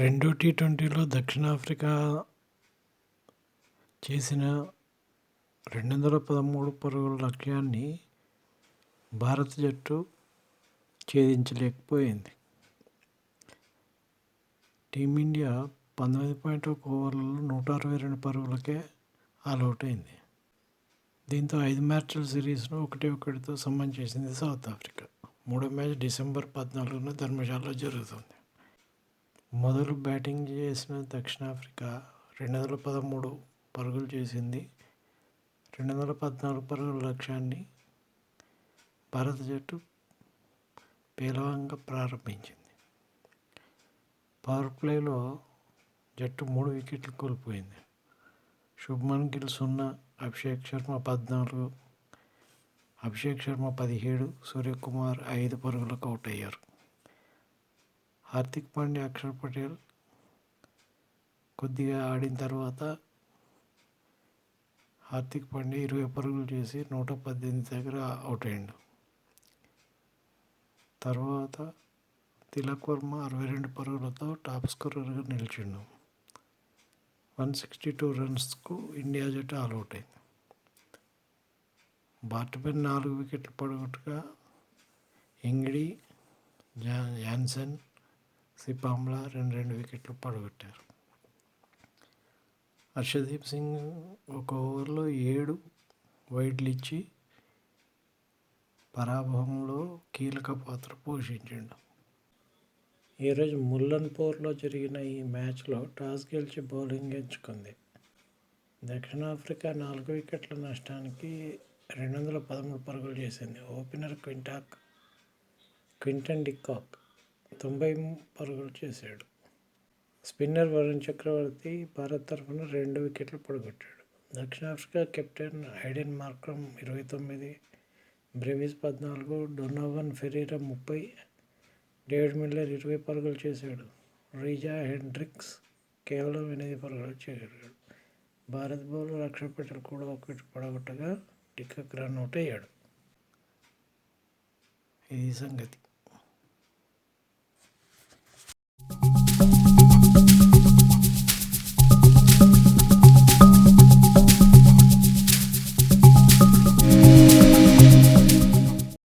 రెండో టీ ట్వంటీలో దక్షిణాఫ్రికా చేసిన రెండు వందల పదమూడు పరుగుల లక్ష్యాన్ని భారత జట్టు ఛేదించలేకపోయింది. టీమిండియా పంతొమ్మిది పాయింట్ ఒక ఓవర్లలో నూట అరవై రెండు పరుగులకే ఆల్అవుట్ అయింది దీంతో ఐదు మ్యాచ్ల సిరీస్ను ఒకటి ఒకటితో సమ్మన్ చేసింది సౌత్ ఆఫ్రికా. మూడో మ్యాచ్ డిసెంబర్ పద్నాలుగున ధర్మశాలలో జరుగుతుంది. మొదలు బ్యాటింగ్ చేసిన దక్షిణాఫ్రికా రెండు వందల పదమూడు పరుగులు చేసింది. రెండు వందల పద్నాలుగు పరుగుల లక్ష్యాన్ని భారత జట్టు పేలవంగా ప్రారంభించింది. పవర్ ప్లేలో జట్టు మూడు వికెట్లు కోల్పోయింది. శుభ్మన్ గిల్ సున్నా అభిషేక్ శర్మ పద్నాలుగు అభిషేక్ శర్మ పదిహేడు సూర్యకుమార్ ఐదు పరుగులకు అవుట్ అయ్యారు. హార్దిక్ పాండ్యా అక్షర్ పటేల్ కొద్దిగా ఆడిన తర్వాత హార్దిక్ పాండ్యా ఇరవై పరుగులు చేసి నూట పద్దెనిమిది దగ్గర అవుట్ అయ్యిండు. తర్వాత తిలక్ వర్మ అరవై రెండు పరుగులతో టాప్ స్కోరర్గా నిలిచిండు. వన్ సిక్స్టీ టూ రన్స్కు ఇండియా జట్టు ఆల్అవుట్ అయింది. బాట్మెన్ నాలుగు వికెట్లు పడగొట్టుగా ఇంగిడి జాన్సన్ సిపామ్లా రెండు రెండు వికెట్లు పడగొట్టారు. హర్షదీప్ సింగ్ ఒక ఓవర్లో ఏడు వైడ్లు ఇచ్చి పరాభవంలో కీలక పాత్ర పోషించాడు. ఈరోజు ముల్లన్పూర్లో జరిగిన ఈ మ్యాచ్లో టాస్ గెలిచి బౌలింగ్ ఎంచుకుంది దక్షిణాఫ్రికా నాలుగు వికెట్ల నష్టానికి రెండు వందల పదమూడు పరుగులు చేసింది. ఓపెనర్ క్వింటాక్ క్వింటన్ డికాక్ తొంభై పరుగులు చేశాడు. స్పిన్నర్ వరుణ్ చక్రవర్తి భారత్ తరఫున రెండు వికెట్లు పడగొట్టాడు. దక్షిణాఫ్రికా కెప్టెన్ హైడెన్ మార్క్రమ్ ఇరవై తొమ్మిది బ్రెవిస్ పద్నాలుగు డొనోవన్ ఫెరీరా ముప్పై డేవిడ్ మిల్లర్ ఇరవై పరుగులు చేశాడు. రీజా హెండ్రిక్స్ కేవలం ఎనిమిది పరుగులు చేశాడు. భారత్ బౌలర్ అక్షర్ పటేల్ కూడా ఒకటి పడగొట్టగా టిక్కక్ రన్ అవుట్ అయ్యాడు. ఇది సంగతి.